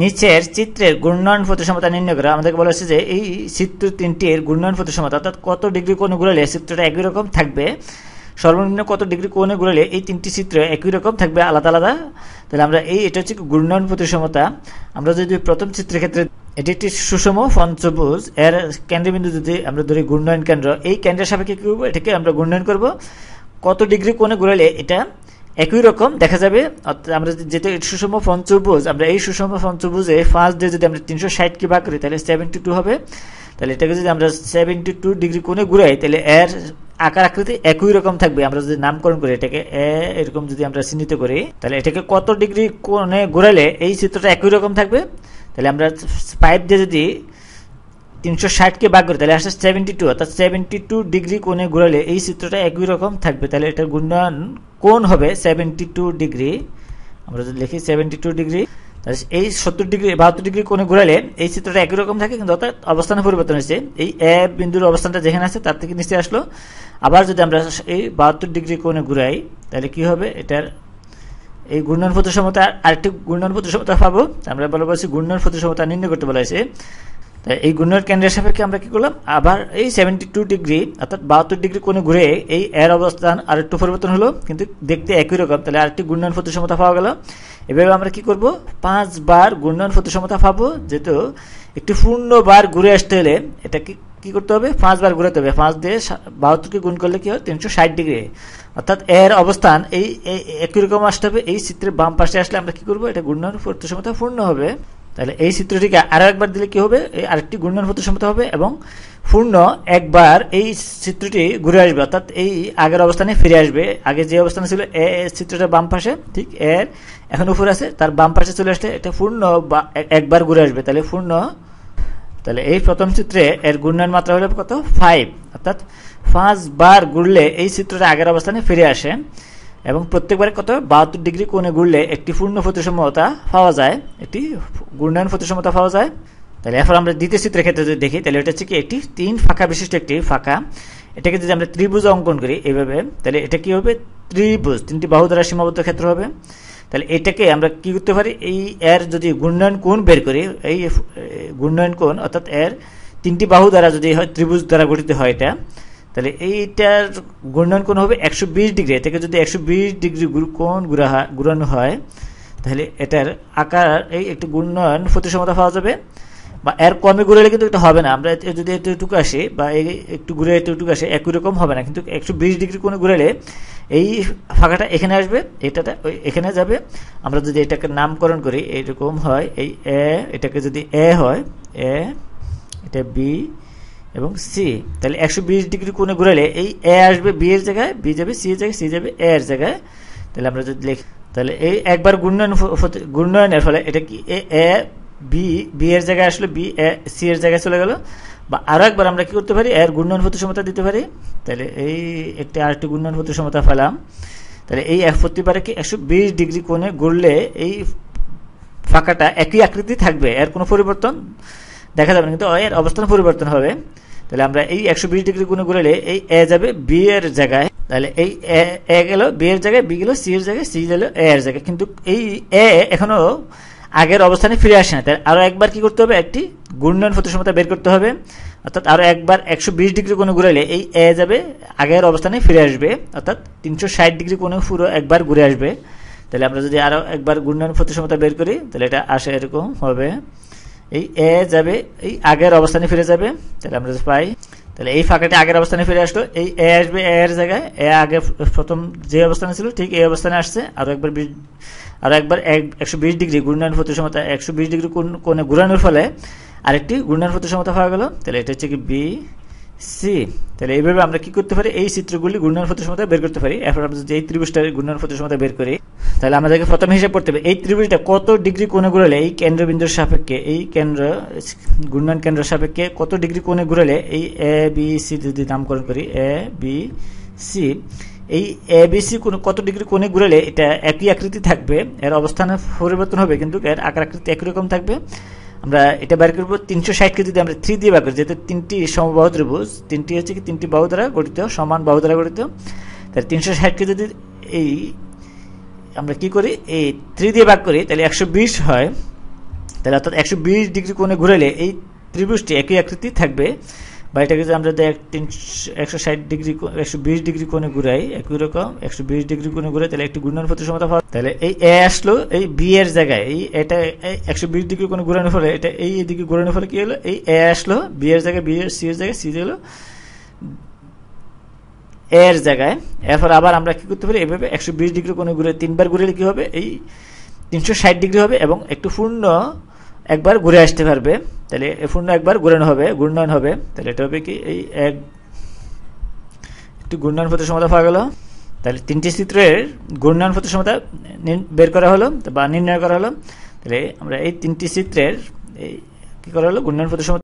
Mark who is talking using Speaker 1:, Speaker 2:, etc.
Speaker 1: নিচের চিত্রের ঘূর্ণয়ন প্রতিসমতা নির্ণয় করা আমাদেরকে বলা হচ্ছে যে এই চিত্র তিনটির ঘূর্ণয়ন প্রতিসমতা, অর্থাৎ কত ডিগ্রি কোণে ঘুরালে চিত্রটা একই রকম থাকবে? সর্বনিম্ন কত ডিগ্রি কোণে ঘুরালে এই তিনটি চিত্র একই রকম থাকবে? আলাদা আলাদা। তাহলে আমরা এই, এটা হচ্ছে ঘূর্ণয়ন প্রতিসমতা। আমরা যদি প্রথম চিত্রের ক্ষেত্রে, এটি একটি সুষম পঞ্চভুজ, এর কেন্দ্রবিন্দু যদি আমরা ধরি ঘূর্ণয়ন কেন্দ্র, এই কেন্দ্রের সাপেক্ষে কী করব? এটাকে আমরা ঘূর্ণয়ন করব। কত ডিগ্রি কোণে ঘুরালে এটা একই রকম, দেখা যাবে আমরা যেটা সুষম পঞ্চভুজ আমরা এই সুষম পঞ্চভুজে ফার্স্ট ডে যদি আমরা তিনশো ষাটকে ভাগ করি, তাহলে সেভেন্টি টু হবে। তাহলে এটাকে যদি আমরা সেভেন্টি টু ডিগ্রি কোণে ঘুরাই, তাহলে এর আকার আকৃতি একই রকম থাকবে। আমরা যদি নামকরণ করি, এটাকে এ এরকম যদি আমরা চিহ্নিত করি, তাহলে এটাকে কত ডিগ্রি কোণে ঘুরালে এই চিত্রটা একই রকম থাকবে? তাহলে আমরা পাইপ দিয়ে যদি তিনশো ষাটকে ভাগ করি, তাহলে আসছে সেভেন্টি টু অর্থাৎ সেভেন্টি টু ডিগ্রি কোণে ঘুরালে এই চিত্রটা একই রকম থাকবে। তাহলে এটার ঘূর্ণয়ন কোণ হবে সেভেন্টি টু ডিগ্রি আমরা যদি লিখি সেভেন্টি টু ডিগ্রি এই সত্তর ডিগ্রি বাহাত্তর ডিগ্রি কোণে ঘুরালে এই চিত্রটা একই রকম থাকে, কিন্তু অর্থাৎ অবস্থানে পরিবর্তন হয়েছে। এই এ বিন্দুর অবস্থানটা যেখানে আছে, তার থেকে নিচে আসলো। আবার যদি আমরা এই বাহাত্তর ডিগ্রি কোণে ঘুরাই, তাহলে কি হবে? এটার এই ঘূর্ণন প্রতিসমতা আরেকটি ঘূর্ণন প্রতিসমতা পাবো। আমরা বলা বলছি ঘূর্ণন প্রতিসমতা নির্ণয় করতে বলা হয়েছে। এই ঘূর্ণন কেন্দ্রের সাপেক্ষে আমরা কি করলাম? আবার এই সেভেন্টি টু ডিগ্রি অর্থাৎ বাহাত্তর ডিগ্রি কোণে ঘুরে এই এর অবস্থান আর একটু পরিবর্তন হলো, কিন্তু দেখতে একই রকম। তাহলে আরেকটি ঘূর্ণন প্রতিসমতা পাওয়া গেল। এভাবে আমরা কি করব? পাঁচবার ঘূর্ণন প্রতিসমতা পাবো, যেহেতু একটি পূর্ণবার ঘুরে আসতে হলে এটা কি কি করতে হবে? পাঁচবার ঘুরাতে হবে। পাঁচ দিয়ে বাহাত্তরকে গুণ করলে কি হয়? তিনশো ষাট ডিগ্রি অর্থাৎ এর অবস্থান এই একই রকম আসতে হবে। এই চিত্রের বাম পাশে আসলে আমরা কি করব? এটা ঘূর্ণন প্রতিসমতা পূর্ণ হবে। তাহলে এই চিত্রটিকে আরও একবার দিলে কি হবে? এই আরেকটি ঘূর্ণন প্রতিসমতা হবে এবং পূর্ণ একবার এই চিত্রটি ঘুরে আসবে, অর্থাৎ এই আগের অবস্থানে ফিরে আসবে। আগে যে অবস্থানে ছিল এ চিত্রটা বাম পাশে, ঠিক এর এখন উপরে আছে, তার বাম পাশে চলে আসলে এটা পূর্ণ বা একবার ঘুরে আসবে। তাহলে পূর্ণ, তাহলে এই প্রথম চিত্রে এর ঘূর্ণন মাত্রা হলো কত? ফাইভ অর্থাৎ পাঁচবার ঘুরলে এই চিত্রটা আগের অবস্থানে ফিরে আসে। এবং প্রত্যেকবারে কত? বাহাত্তর ডিগ্রি কোণে ঘুরলে একটি পূর্ণ প্রতিসমতা পাওয়া যায়। একটি ঘূর্ণায়ন প্রতিসমতা পাওয়া যায়। তাহলে এরপর আমরা দ্বিতীয় চিত্রের ক্ষেত্রে যদি দেখি, তাহলে এটা হচ্ছে কি? একটি তিন ফাঁকা বিশিষ্ট একটি ফাঁকা। এটাকে যদি আমরা ত্রিভুজ অঙ্কন করি এইভাবে, তাহলে এটা কি হবে? ত্রিভুজ, তিনটি বাহু দ্বারা সীমাবদ্ধ ক্ষেত্র হবে। তাহলে এটাকে আমরা কি করতে পারি? এই এর যদি ঘূর্ণয়ন কোণ বের করি, এই ঘূর্ণয়ন কোণ অর্থাৎ এর তিনটি বাহু দ্বারা যদি হয়, ত্রিভুজ দ্বারা গঠিত হয় এটা তাহলে এইটার ঘূর্ণয়ন কোণ হবে একশো বিশ ডিগ্রি। থেকে যদি একশো বিশ ডিগ্রি কোণ ঘুরানো হয়, তাহলে এটার আকার, এই একটি ঘূর্ণয়ন প্রতিসমতা পাওয়া যাবে। বা এর কমে ঘুরালে কিন্তু এটা হবে না। আমরা যদি এতটুকু আসি বা এই একটু ঘুরে এতটুকু আসে, একই রকম হবে না। কিন্তু একশো বিশ ডিগ্রি কোণে ঘুরালে এই ফাঁকাটা এখানে আসবে এটাটা এখানে যাবে। আমরা যদি এটাকে নামকরণ করি, এইরকম হয়, এই এ, এটাকে যদি এ হয়, এ, এটা বি এবং সি তাহলে একশো বিশ ডিগ্রি কোণে ঘুরালে এই এ আসবে বি এর জায়গায় বি যাবে সি এর জায়গায় সি যাবে এ এর জায়গায়। তাহলে আমরা যদি লিখি, তাহলে এই একবার ঘূর্ণয়ন ঘূর্ণয়নের ফলে এটা কি? এ এ বি বি এর জায়গায় আসলে বি এ সি এর জায়গায় চলে গেল। বা আরও একবার আমরা কি করতে পারি? এর ঘূর্ণয়ন প্রতিসমতা দিতে পারি। তাহলে এই একটি, আরেকটি ঘূর্ণয়ন প্রতিসমতা পেলাম। তাহলে এই এক প্রতিবারে কি একশো বিশ ডিগ্রি কোণে ঘুরলে এই ফাঁকাটা একই আকৃতি থাকবে? এর কোনো পরিবর্তন? দেখা যাবে না, কিন্তু এর অবস্থান পরিবর্তন হবে। তাহলে আমরা এই একশো বিশ ডিগ্রি কোণে ঘুরালে এই এ যাবে, বি এর জায়গায়। তাহলে এই এ গেল, বি এর জায়গায়, বি গেল, সি এর জায়গায়, সি গেল, এ এর জায়গায়। কিন্তু এই এ এখনও আগের অবস্থানে ফিরে আসে না। তাই আরও একবার কি করতে হবে? একটি ঘূর্ণয়ন প্রতিসমতা বের করতে হবে। অর্থাৎ আরও একবার একশো বিশ ডিগ্রি কোণে ঘুরাইলে এই এ যাবে, আগের অবস্থানে ফিরে আসবে। অর্থাৎ তিনশো ষাট ডিগ্রি কোণে পুরো একবার ঘুরে আসবে। তাহলে আমরা যদি আরও একবার ঘূর্ণয়ন প্রতিসমতা বের করি, তাহলে এটা আসে এরকম হবে। এই এ যাবে, এই আগের অবস্থানে ফিরে যাবে, তাহলে আমরা পাই, তাহলে এই ফাঁকাটি আগের অবস্থানে ফিরে আসলো, এই এ আসবে, এ এর জায়গায়, এ আগে প্রথম যে অবস্থানে ছিল, ঠিক এই অবস্থানে আসছে আরও একবার আরও একবার একশো বিশ ডিগ্রি ঘূর্ণায়ন প্রতিসমতা, একশো বিশ ডিগ্রি কোণে ঘুরানোর ফলে আরেকটি ঘূর্ণায়ন প্রতিসমতা পাওয়া গেল, তাহলে এটা হচ্ছে কি বি সি তাহলে এইভাবে আমরা কি করতে পারি? এই চিত্রগুলি ঘূর্ণায়ন প্রতিসমতা বের করতে পারি। এরপর আমরা যদি এই ত্রিভুজটার ঘূর্ণায়ন প্রতিসমতা বের করি, তাহলে আমাদেরকে প্রথমে হিসাব করতে হবে, এই ত্রিভুজটা কত ডিগ্রি কোণে ঘুরালে এই কেন্দ্রবিন্দুর সাপেক্ষে, এই কেন্দ্র ঘূর্ণায়ন কেন্দ্র সাপেক্ষে কত ডিগ্রি কোণে ঘুরালে এই এ বি সি যদি নামকরণ করি এ বি সি এই এ বি সি কত ডিগ্রি কোণে ঘুরালে এটা একই আকৃতি থাকবে, এর অবস্থানে পরিবর্তন হবে, কিন্তু এর আকার আকৃতি একই রকম থাকবে। আমরা এটা বের করব তিনশো ষাটকে যদি আমরা থ্রি দিয়ে বের করি, যেহেতু তিনটি সমবাহু ত্রিভুজ, তিনটি হচ্ছে কি তিনটি বাহু দ্বারা গঠিত, সমান বাহু দ্বারা গঠিত, তাহলে তিনশো ষাটকে যদি এই আমরা কি করি, এই থ্রি দিয়ে ভাগ করি, তাহলে একশো বিশ হয়। তাহলে অর্থাৎ একশো বিশ ডিগ্রি কোণে ঘুরাইলে এই ত্রিভুজটি একই আকৃতি থাকবে। বা এটাকে যদি আমরা তিনশো একশো ষাট ডিগ্রি একশো বিশ ডিগ্রি কোণে ঘুরাই, একই রকম, একশো বিশ ডিগ্রি কোণে ঘুরাই তাহলে একটি ঘূর্ণন প্রতিসমতা পাওয়া তাহলে এই এ আসলো এই বি এর জায়গায়। এই এটা একশো বিশ ডিগ্রি কোণে ঘুরানোর ফলে এটা এই দিকে ঘুরানোর ফলে কি হলো? এই এ আসলো, বি এর জায়গায়, বি এর সি এর জায়গায়, সি হলো এর জায়গায়। এরপর আবার আমরা কি করতে পারি? এভাবে একশো বিশ ডিগ্রি কোণে ঘুরে তিনবার ঘুরলে কি হবে? এই তিনশো ষাট ডিগ্রি হবে এবং একটু পূর্ণ একবার ঘুরে আসতে পারবে, তাহলে পূর্ণ একবার ঘুরানো হবে ঘূর্ণয়ন হবে, তাহলে এটা হবে কি, এই এক, একটু ঘূর্ণয়ন সমতা পাওয়া গেল, তাহলে তিনটি চিত্রের ঘূর্ণয়ন সমতা বের করা হলো, বা নির্ণয় করা হলো, তাহলে আমরা এই তিনটি চিত্রের, এই কী করা হলো ঘূর্ণয়ন প্রতিসমতা